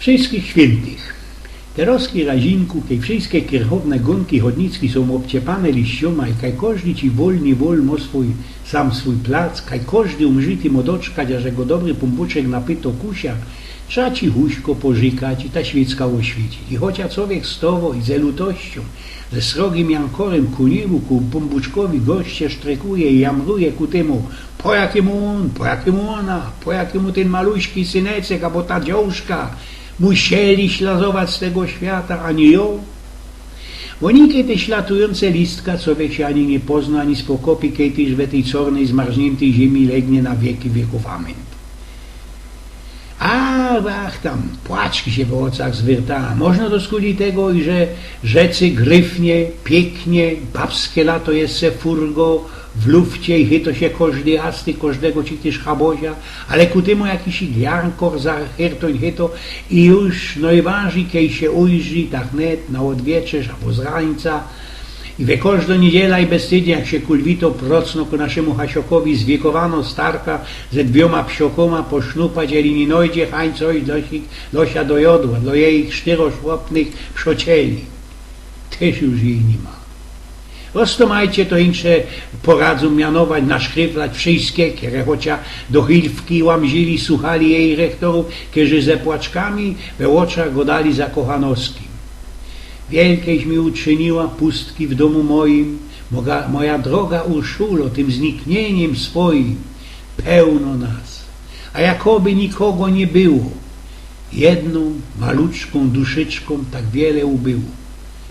wszystkich świętych. Teroski razinku, kiedy wszystkie kierchowne gonki chodnicki są obciepane liścioma i kaj każdy ci wolny wol ma swój, sam swój plac, kaj każdy umżyty modoczka, że go dobry pumpuczek napyto kusia, trzeba ci huśko pożykać i ta świecka oświecić. I chociaż człowiek stowo i ze lutością, ze srogim jankorem ku niemu, ku pumpuczkowi goście sztrekuje i jamruje ku temu, po jakiemu on, po jakiemu ona, po jakiemu ten maluśki synecek, albo ta dziążka, musieli śladować z tego świata, ani ją. Bo nikie te ślatujące listka, co się ani nie pozna, ani spokopi, kiedyś w tej czarnej, zmarzniętej ziemi legnie na wieki wieków. Amen. A, ach, tam płaczki się w oczach zwierta. Można do skuli tego, i że rzecy gryfnie, pięknie, babskie lato jest se furgo, w lufcie i chyto się każdy asty, każdego ci też chabozia, ale ku temu jakiś gliankor za hertoń chyto i już najważniej, kiedy się ujrzy, tak net na odwieczerz albo z rańca, i we każdą niedziela i bezstydnie, jak się kulwito procno ku naszemu Hasiokowi zwiekowano starka ze dwioma psiokoma posznupać, eli nie nojdzie hań coś dosia do jodła, do jej czteroszłopnych pszocieli. Też już jej nie ma. Roztomajcie to insze poradzą mianować, naszkryflać wszystkie, które chociaż do chilwki łamzili, słuchali jej rektorów, którzy ze płaczkami we oczach godali za kochanowskim. Wielkieś mi uczyniła pustki w domu moim, moga, moja droga Urszulo, tym zniknieniem swoim, pełno nas. A jakoby nikogo nie było, jedną maluczką duszyczką tak wiele ubyło.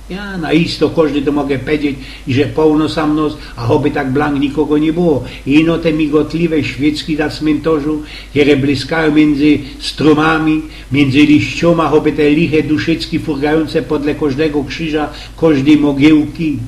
Ja na isto każdy to mogę powiedzieć, że pełno sam nos, a choby tak blank nikogo nie było. Ino te migotliwe świecki na cmentarzu, które błyskają między strumami, między liścioma, choby te liche duszycki furgające podle każdego krzyża, każdej mogiełki.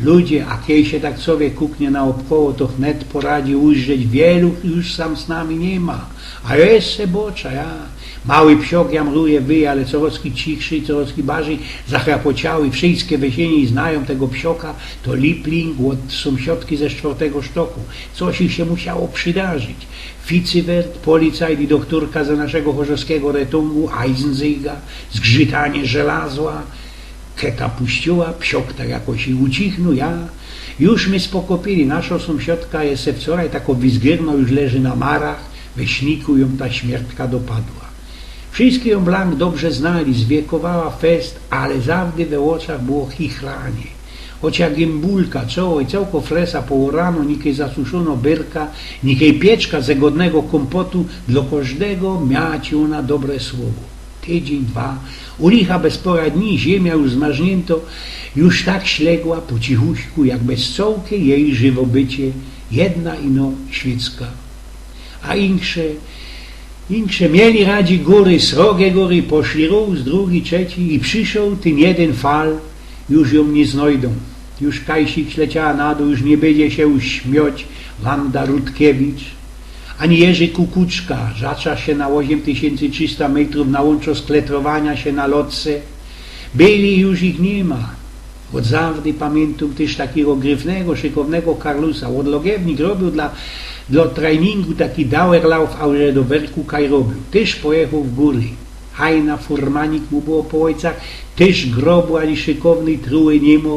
Ludzie, a kiedy się tak sobie kuknie na obkoło, to wnet poradzi ujrzeć, wielu już sam z nami nie ma. A jeszcze bocza, ja. Mały psiok jamruje, wyje, ale Corowski cichszy, Corowski bardziej zachrapociały. Wszystkie wesieni znają tego psioka, to Lipling od sąsiadki ze czwartego sztoku. Coś ich się musiało przydarzyć. Ficywert, policajt i doktorka ze naszego chorzowskiego retungu, Eisenzyga, zgrzytanie żelazła, keta puściła, psiok tak jakoś i ucichnął, ja. Już my spokopili, nasza sąsiadka jest wczoraj taką wizgierną, już leży na marach, we śniku ją ta śmiertka dopadła. Wszystkie ją Blank dobrze znali, zwiekowała fest, ale zawdy we oczach było chichranie. Chociaż gimbulka, czoło i całko fresa po rano, nikiej zasuszono byrka, nikiej pieczka ze godnego kompotu, dla każdego ci ona dobre słowo. Tydzień, dwa, u licha bez pora dni, ziemia już zmarznięto, już tak śległa po cichuśku, jak bez cołkie jej żywobycie, jedna ino świecka. A insze Insze mieli radzi góry, srogie góry, poszli raz, drugi, trzeci i przyszedł ten jeden fal, już ją nie znajdą. Już Kajsik leciała na dół, już nie będzie się uśmiać Wanda Rutkiewicz, ani Jerzy Kukuczka, zacza się na 8300 metrów na łączo skletrowania się na lotce. Byli już ich nie ma. Od zawdy pamiętam też takiego gryfnego, szykownego Karlusa. Od Logiewnik robił dla dla treningu taki Dauerlauf, ale do werku kaj robił. Też pojechał w góry. Hajna, furmanik mu było po ojcach, też grobu ani szykowny truły nie ma.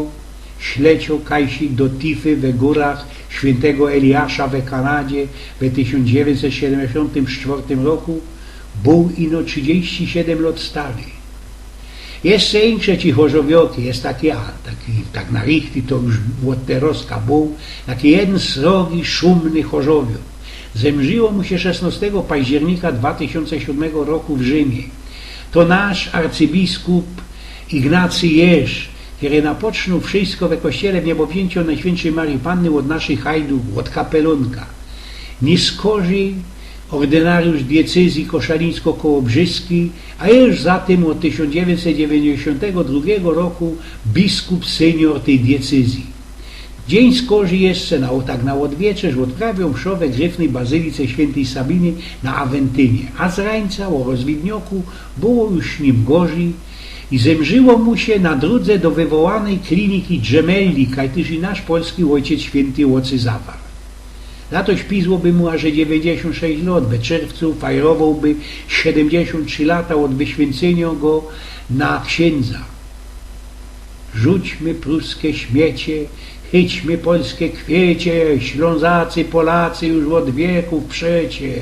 Śleciał kajsik do Tify we górach świętego Eliasza w Kanadzie w 1974 roku. Był ino 37 lat stary. Jeszcze insze ci chorzowioki, jest taki, a, taki, tak na richty to już od teroska był, taki jeden srogi, szumny chorzowiok. Zemrzyło mu się 16 października 2007 roku w Rzymie. To nasz arcybiskup Ignacy Jerz, który napocznuł wszystko we kościele w niebowzięciu Najświętszej Marii Panny od naszych hajdów, od kapelunka. Nie skorzy ordynariusz diecezji koszalińsko-kołobrzyski, a już zatem od 1992 roku biskup senior tej diecezji. Dzień skorzy jeszcze na, tak na odwieczerz odprawią grzywnej bazylice świętej Sabiny na Awentynie, a z rańca o rozwidnioku było już nim gorzej i zemrzyło mu się na drodze do wywołanej kliniki Dżemelli, kajtyż i nasz polski ojciec święty łocy zawarł. Za to śpizłoby mu aż 96 lat. We czerwcu fajrowałby 73 lata od wyświęcenia go na księdza. Rzućmy pruskie śmiecie, chyćmy polskie kwiecie, Ślązacy, Polacy już od wieków przecie.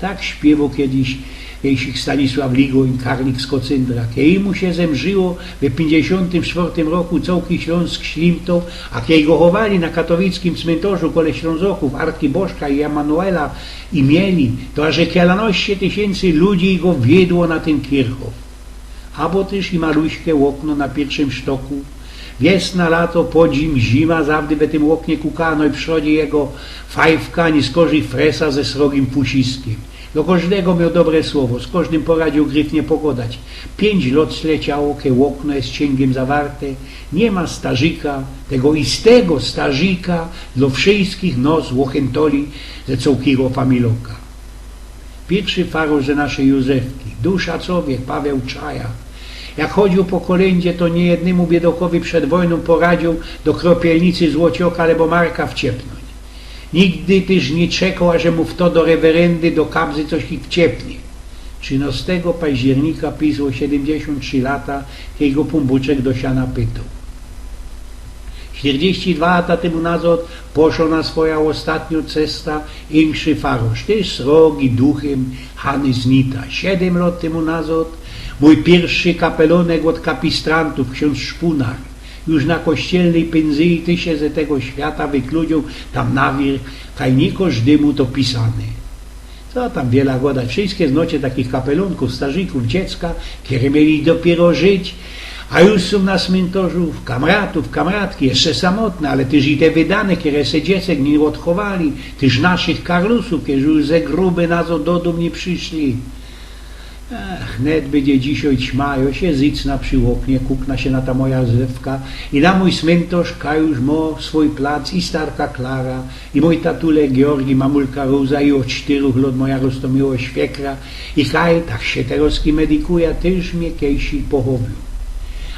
Tak śpiewał kiedyś jeśli Stanisław Ligoń, Karlik z Kocyndra. Kiedy mu się zemrzyło w 54 roku całki Śląsk ślimtał, a kiedy go chowali na katowickim cmentarzu kole Ślązoków, Arki Bożka i Emanuela i mieli, to aż kielanaście tysięcy ludzi go wiedło na ten kirchhof. Albo też i maluśkie okno na pierwszym sztoku. Wiesna, lato, podzim, zima, zawdy we tym oknie kukano i w przodzie jego fajwka, nie skorzy fresa ze srogim pusiskiem. Do każdego miał dobre słowo, z każdym poradził gryfnie pogodać. Pięć lot sleciało, okno jest księgiem zawarte. Nie ma starzyka, tego istego starzyka, dla wszystkich nos łochętoli ze całkiego familoka. Pierwszy faroż ze naszej Józefki, dusza człowiek, Paweł Czaja. Jak chodził po kolędzie, to niejednemu biedokowi przed wojną poradził do kropielnicy złocioka albo marka wciepnąć. Nigdy też nie czekał, aże mu w to do rewerendy, do kabzy coś ich wciepnie. 13 października pisło 73 lata, kiedy go Pumbuczek do siana pytał. 42 lata temu nazad poszło na swoją ostatnią cesta inszy farosz, też srogi duchem Hany Znita. Siedem lat temu nazad mój pierwszy kapelonek od kapistrantów, ksiądz Szpunar, już na kościelnej pędzyi ty się ze tego świata wykludził tam nawir, kaj nie każdemu to pisane. Co tam wiele gadać, wszystkie znocie takich kapelonków, starzyków, dziecka, które mieli dopiero żyć, a już są na cmentarzu kamratów, kamratki, jeszcze samotne, ale też i te wydane, które se dziecek nie odchowali, też naszych karlusów, którzy już ze grube nazo do domu nie przyszli. Net będzie dzisiaj ćma, ja się zycna przy oknie, kukna się na ta moja zlewka i na mój cmentarz już mo swój plac i starka Klara i mój tatule Georgi, mamulka Róza i od czterech lat moja rostomiła świekra i kaj, tak się teraz medykuje, też mnie kiedyś pochowił.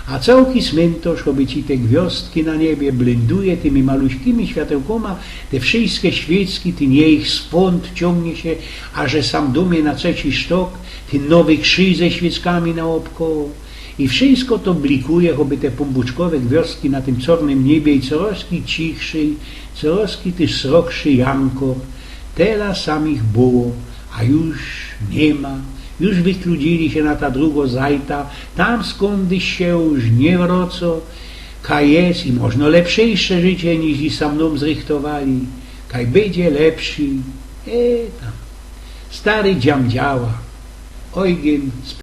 A całki cmentarz, choby ci te gwiazdki na niebie blenduje tymi maluśkimi światełkoma, te wszystkie świecki, ten ich spąd ciągnie się, a że sam dumie na trzeci sztok, ten nowy krzyż ze świeckami naokoło. I wszystko to blikuje, choby te pombuczkowe gwiazdki na tym czarnym niebie i coroski cichszy, coroski też srokszy Janko. Tela samych było, a już nie ma. Już wykludzili się na ta drugo zajta, tam skąd się już nie wroco, kaj jest i można lepszejsze życie niż i sam mną zrychtowali, kaj będzie lepszy, e tam. Stary dziam działa, ojgiem